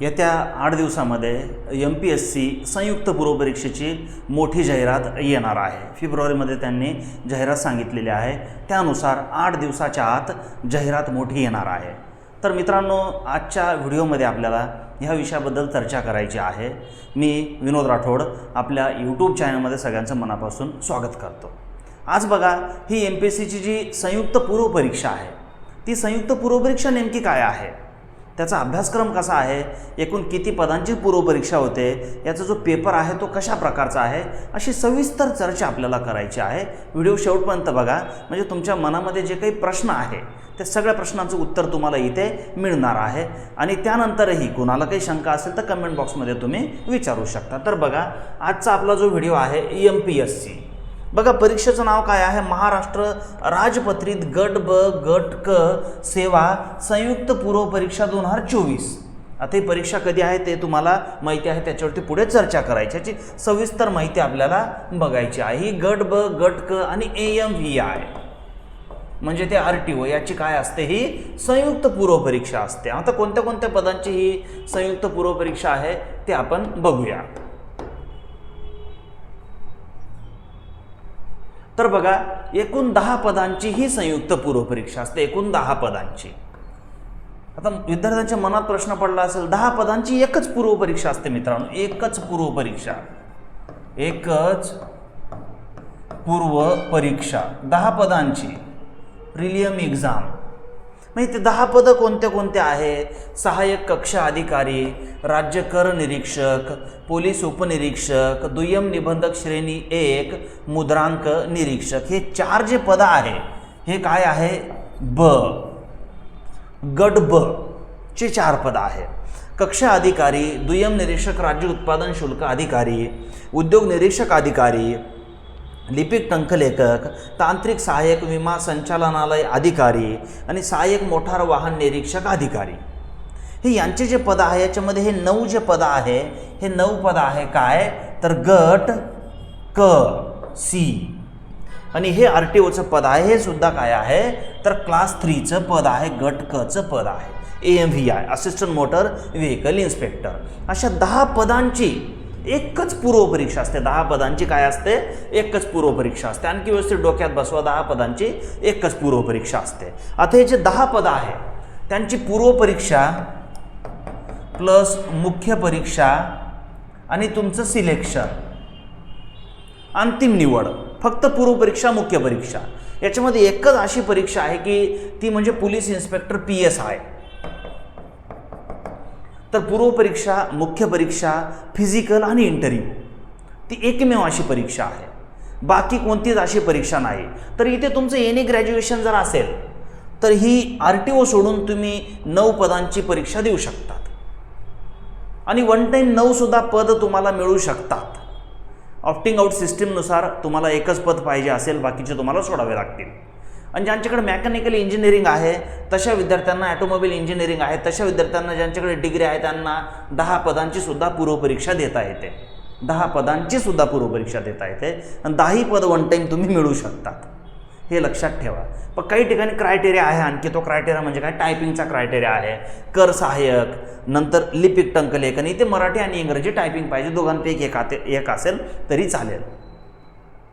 येत्या आठ दिवसामध्ये एम पी एस सी संयुक्त पूर्वपरीक्षेची मोठी जाहिरात येणार आहे. फेब्रुवारीमध्ये त्यांनी जाहिरात सांगितलेली आहे. त्यानुसार आठ दिवसाच्या आत जाहिरात मोठी येणार आहे. तर मित्रांनो आजच्या व्हिडिओमध्ये आपल्याला ह्या विषयाबद्दल चर्चा करायची आहे. मी विनोद राठोड आपल्या यूट्यूब चॅनलमध्ये सगळ्यांचं मनापासून स्वागत करतो. आज बघा ही एम पी एस सीची जी संयुक्त पूर्वपरीक्षा आहे ती संयुक्त पूर्वपरीक्षा नेमकी काय आहे? त्याचा अभ्यासक्रम कसा आहे? एकूण किती पदांची पूर्वपरीक्षा होते? याचा जो पेपर आहे तो कशा प्रकारचा आहे? अशी सविस्तर चर्चा आपल्याला करायची आहे. व्हिडिओ शेवटपर्यंत बघा. म्हणजे तुमच्या मनामध्ये जे काही प्रश्न आहे त्या सगळ्या प्रश्नांचं उत्तर तुम्हाला इथे मिळणार आहे. आणि त्यानंतरही कोणाला काही शंका असेल तर कमेंट बॉक्समध्ये तुम्ही विचारू शकता. तर बघा आजचा आपला जो व्हिडिओ आहे E M P S C बघा परीक्षेचं नाव काय आहे? महाराष्ट्र राजपत्रित गट ब गट क सेवा संयुक्त पूर्व परीक्षा दोन हजार चोवीस. आता ही परीक्षा कधी आहे ते तुम्हाला माहिती आहे त्याच्यावरती पुढे चर्चा करायची याची सविस्तर माहिती आपल्याला बघायची आहे. ही गट ब गट क आणि ए एम व्ही आय म्हणजे ते आर टी ओ याची काय असते? ही संयुक्त पूर्व परीक्षा असते. आता कोणत्या कोणत्या पदांची ही संयुक्त पूर्व परीक्षा आहे ते आपण बघूया. तर बघा एकूण दहा पदांची ही संयुक्त पूर्वपरीक्षा असते एकूण दहा पदांची. आता विद्यार्थ्यांच्या मनात प्रश्न पडला असेल दहा पदांची एकच पूर्वपरीक्षा असते मित्रांनो एकच पूर्वपरीक्षा. एकच पूर्व परीक्षा दहा पदांची. प्रिलियम एक्झाम म्हणजे ते दहा पदं कोणते कोणते आहेत? सहाय्यक कक्षा अधिकारी राज्य कर निरीक्षक पोलीस उपनिरीक्षक दुय्यम निबंधक श्रेणी एक मुद्रांक निरीक्षक. हे चार जे पदं आहे हे काय आहे? ब. गट ब चे चार पदं आहे. कक्षा अधिकारी दुय्यम निरीक्षक राज्य उत्पादन शुल्क अधिकारी उद्योग निरीक्षक अधिकारी लिपिक टंकलेखक तांत्रिक सहाय्यक विमा संचालनालय अधिकारी आणि सहाय्यक मोठार वाहन निरीक्षक अधिकारी. हे यांचे जे पद आहे याच्यामध्ये हे नऊ जे पदं आहे हे नऊ पदं आहे काय? तर गट क सी. आणि हे आर टी ओचं पद आहे हे सुद्धा काय आहे? तर क्लास थ्रीचं पद आहे गट कचं पद आहे. A M V I assistant motor vehicle inspector. अशा दहा पदांची एकच पूर्वपरीक्षा असते. दहा पदांची काय असते? एकच पूर्वपरीक्षा असते. आणखी व्यवस्थित डोक्यात बसवा दहा पदांची एकच पूर्वपरीक्षा असते. आता हे जे दहा पदं आहे त्यांची पूर्वपरीक्षा प्लस मुख्य परीक्षा आणि तुमचं सिलेक्शन. अंतिम निवड. फक्त पूर्वपरीक्षा मुख्य परीक्षा. याच्यामध्ये एकच अशी परीक्षा आहे की ती म्हणजे police inspector P S I तर पूर्वपरीक्षा मुख्य परीक्षा फिजिकल आणि इंटरव्ह्यू ती एकमेव अशी परीक्षा आहे. बाकी कोणतीच अशी परीक्षा नाही. तर इथे तुमचं एनी ग्रॅज्युएशन जर असेल तर ही आर टी ओ सोडून तुम्ही नऊ पदांची परीक्षा देऊ शकतात. आणि वन टाईम नऊसुद्धा पद तुम्हाला मिळू शकतात. ऑप्टिंग आउट सिस्टीमनुसार तुम्हाला एकच पद पाहिजे असेल बाकीचे तुम्हाला सोडावे लागतील. आणि ज्यांच्याकडे मेकॅनिकल इंजिनिअरिंग आहे तशा विद्यार्थ्यांना ॲटोमोबाईल इंजिनिअरिंग आहे तशा विद्यार्थ्यांना ज्यांच्याकडे डिग्री आहे त्यांना दहा पदांची सुद्धा पूर्वपरीक्षा देता येते. दहा पदांची सुद्धा पूर्वपरीक्षा देता येते. आणि दहाही पद वन टाईम तुम्ही मिळू शकतात हे लक्षात ठेवा. पण काही ठिकाणी क्रायटेरिया आहे. आणखी तो क्रायटेरिया म्हणजे काय? टायपिंगचा क्रायटेरिया आहे. कर सहाय्यक नंतर लिपिक टंकलेखन. इथे मराठी आणि इंग्रजी टायपिंग पाहिजे. दोघांपैकी एक आते एक असेल तरी चालेल.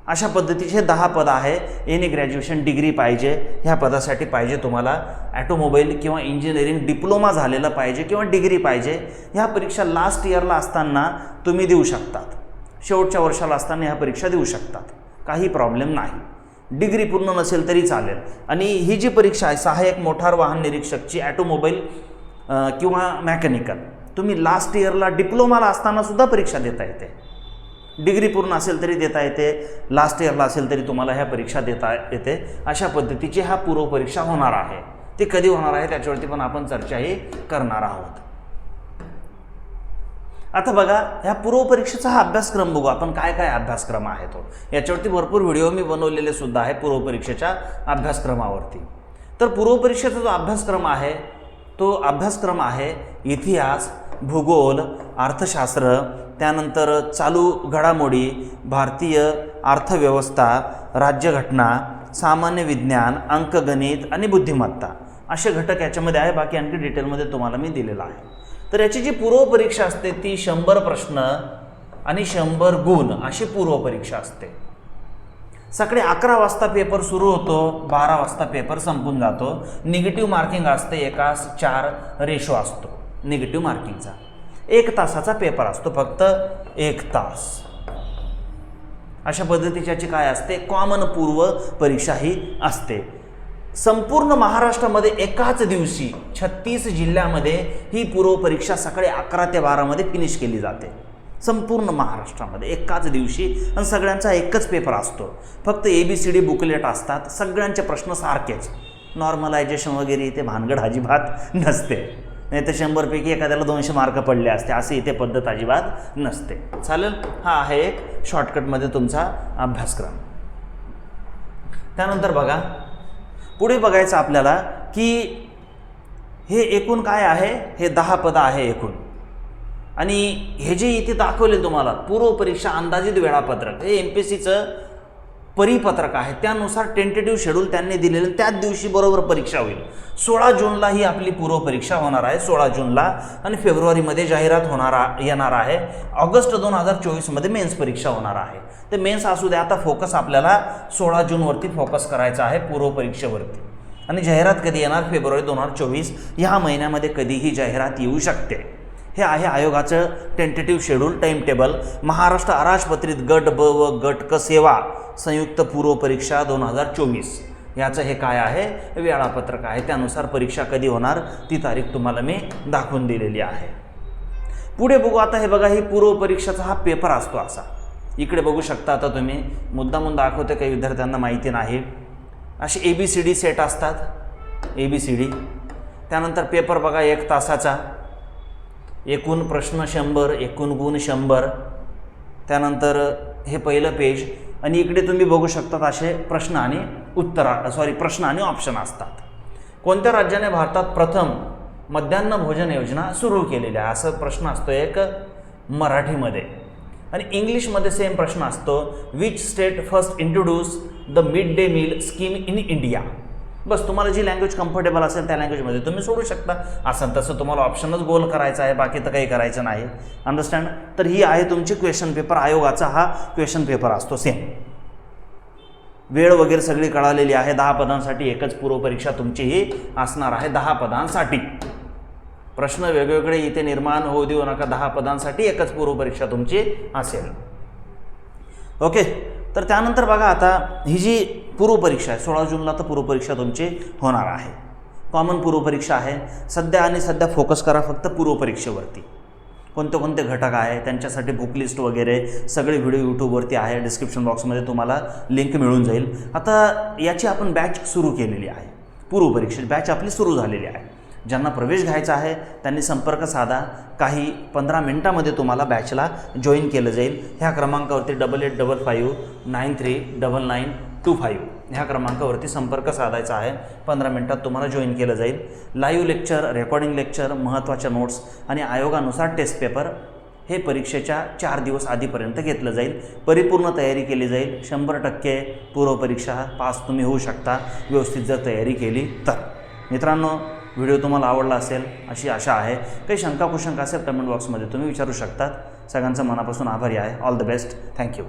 अशा पद्धतीचे दहा पद आहे. एनी ग्रॅज्युएशन डिग्री पाहिजे. ह्या पदासाठी पाहिजे तुम्हाला ॲटोमोबाईल किंवा इंजिनिअरिंग डिप्लोमा झालेला पाहिजे किंवा डिग्री पाहिजे. ह्या परीक्षा लास्ट इयरला असताना तुम्ही देऊ शकतात. शेवटच्या वर्षाला असताना ह्या परीक्षा देऊ शकतात. काही प्रॉब्लेम नाही. डिग्री पूर्ण नसेल तरी चालेल. आणि ही जी परीक्षा आहे सहाय्यक मोठार वाहन निरीक्षकची ॲटोमोबाईल किंवा मेकॅनिकल तुम्ही लास्ट इयरला डिप्लोमाला असतानासुद्धा परीक्षा देता येते. डिग्री पूर्ण असेल तरी देता येते लास्ट इयरला असेल तरी तुम्हाला ह्या परीक्षा देता येते. अशा पद्धतीची ह्या पूर्वपरीक्षा होणार आहे. ती कधी होणार आहे त्याच्यावरती पण आपण चर्चाही करणार आहोत. आता बघा ह्या पूर्वपरीक्षेचा हा अभ्यासक्रम बघू आपण काय काय अभ्यासक्रम आहे तो. याच्यावरती भरपूर व्हिडिओ मी बनवलेले सुद्धा आहे पूर्वपरीक्षेच्या अभ्यासक्रमावरती. तर पूर्वपरीक्षेचा जो अभ्यासक्रम आहे तो अभ्यासक्रम आहे इतिहास भूगोल अर्थशास्त्र त्यानंतर चालू घडामोडी भारतीय अर्थव्यवस्था राज्यघटना सामान्य विज्ञान अंकगणित आणि बुद्धिमत्ता असे घटक याच्यामध्ये आहे. बाकी आणखी डिटेलमध्ये तुम्हाला मी दिलेला आहे. तर याची जी पूर्वपरीक्षा असते ती शंभर प्रश्न आणि शंभर गुण अशी पूर्वपरीक्षा असते. सकाळी अकरा वाजता पेपर सुरू होतो बारा वाजता पेपर संपून जातो. निगेटिव्ह मार्किंग असते एकास चार रेशो असतो. निगेटिव्ह मार्किंगचा एक तासाचा पेपर असतो फक्त एक तास. अशा पद्धतीच्याची काय असते? कॉमन पूर्व परीक्षा ही असते. संपूर्ण महाराष्ट्रामध्ये एकाच दिवशी छत्तीस जिल्ह्यामध्ये ही पूर्व परीक्षा सकाळी अकरा ते बारामध्ये फिनिश केली जाते. संपूर्ण महाराष्ट्रामध्ये एकाच दिवशी आणि सगळ्यांचा एकच पेपर असतो. फक्त A B C D booklet असतात. सगळ्यांचे प्रश्न सारखेच. नॉर्मलायझेशन वगैरे इथे भानगड अजिबात नसते. नाही तर शंभरपैकी एखाद्याला दोनशे मार्क पडले असते. असं इथे पद्धत अजिबात नसते. चालेल? हा आहे एक शॉर्टकटमध्ये तुमचा अभ्यासक्रम. त्यानंतर बघा. पुढे बघायचं आपल्याला की हे एकूण काय आहे? हे दहा पदं आहे एकूण. आणि हे जे इथे दाखवले तुम्हाला पूर्व परीक्षा अंदाजित वेळापत्रक हे एम पी सीचं परिपत्रक आहे. त्यानुसार टेंटेटिव्ह शेड्यूल त्यांनी दिलेलं त्याच दिवशी बरोबर परीक्षा होईल. सोळा जूनला ही आपली पूर्व परीक्षा होणार आहे. सोळा जूनला आणि फेब्रुवारीमध्ये जाहिरात होणार येणार आहे. ऑगस्ट दोन हजार चोवीसमध्ये मेन्स परीक्षा होणार आहे. तर मेन्स असू द्या आता फोकस आपल्याला सोळा जूनवरती फोकस करायचा आहे पूर्व परीक्षेवरती. आणि जाहिरात कधी येणार? फेब्रुवारी दोन हजार चोवीस. ह्या महिन्यामध्ये कधीही जाहिरात येऊ शकते. हे आहे आयोगाचं tentative schedule time table Maharashtra अराजपत्रित गट ब व गट क सेवा संयुक्त पूर्व परीक्षा दोन हजार चोवीस. याचं हे काय आहे? वेळापत्रक आहे. त्यानुसार परीक्षा कधी होणार? ती तारीख तुम्हाला मी दाखवून दिलेली आहे. पुढे बघू. आता हे बघा ही पूर्व परीक्षाचा हा पेपर असतो असा. इकडे बघू शकता आता तुम्ही. मुद्दामून दाखवते काही विद्यार्थ्यांना माहिती नाही. असे A B C D set असतात. ए बी सी डी त्यानंतर पेपर बघा एक तासाचा. एकूण प्रश्न शंभर एकूण गुण शंभर. त्यानंतर हे पहिलं पेज आणि इकडे तुम्ही बघू शकतात असे प्रश्न आणि उत्तरा सॉरी प्रश्न आणि ऑप्शन असतात. कोणत्या राज्याने भारतात प्रथम मध्यान्ह भोजन योजना सुरू केलेली आहे? असं प्रश्न असतो एक मराठीमध्ये. आणि इंग्लिशमध्ये सेम प्रश्न असतो which state first introduce the mid day meal scheme in India बस तुम्हाला जी लँग्वेज कम्फर्टेबल असेल त्या लँग्वेजमध्ये तुम्ही सोडू शकता. असं तसं तुम्हाला ऑप्शनच गोल करायचा आहे बाकी तर काही करायचं नाही. अंडरस्टँड तर ही आहे तुमची क्वेश्चन पेपर आयोगाचा हा क्वेश्चन पेपर असतो. सेम वेळ वगैरे सगळी कळालेली आहे. दहा पदांसाठी एकच पूर्वपरीक्षा तुमची ही असणार आहे दहा पदांसाठी. प्रश्न वेगवेगळे इथे निर्माण होऊ देऊ नका. दहा पदांसाठी एकच पूर्वपरीक्षा तुमची असेल. ओके तर त्यानंतर बघा आता ही जी पूर्वपरीक्षा आहे. सोळा जूनला तर पूर्वपरीक्षा तुमची होणार आहे. कॉमन पूर्वपरीक्षा आहे. सध्या आणि सध्या फोकस करा फक्त पूर्वपरीक्षेवरती. कोणते कोणते घटक आहे त्यांच्यासाठी बुक लिस्ट वगैरे सगळे व्हिडिओ यूट्यूबवरती आहे. डिस्क्रिप्शन बॉक्समध्ये तुम्हाला लिंक मिळून जाईल. आता याची आपण बॅच सुरू केलेली आहे. पूर्वपरीक्षेची बॅच आपली सुरू झालेली आहे. ज्यांना प्रवेश घ्यायचा आहे त्यांनी संपर्क साधा. काही पंधरा मिनटामध्ये तुम्हाला बॅचला जॉईन केलं जाईल. ह्या क्रमांकावरती double eight double five nine three double nine two five. ह्या क्रमांकावरती संपर्क साधायचा आहे. पंधरा मिनटात तुम्हाला जॉईन केलं जाईल. लाईव्ह लेक्चर रेकॉर्डिंग लेक्चर महत्त्वाच्या नोट्स आणि आयोगानुसार टेस्ट पेपर हे परीक्षेच्या चार दिवस आधीपर्यंत घेतलं जाईल. परिपूर्ण तयारी केली जाईल. शंभर टक्के पूर्वपरीक्षा पास तुम्ही होऊ शकता. व्यवस्थित जर तयारी केली तर. मित्रांनो व्हिडिओ तुम्हाला आवडला असेल अशी आशा आहे. काही शंका कुशंका असेल कमेंट बॉक्समध्ये तुम्ही विचारू शकतात. सगळ्यांचं मनापासून आभारी आहे. All the best thank you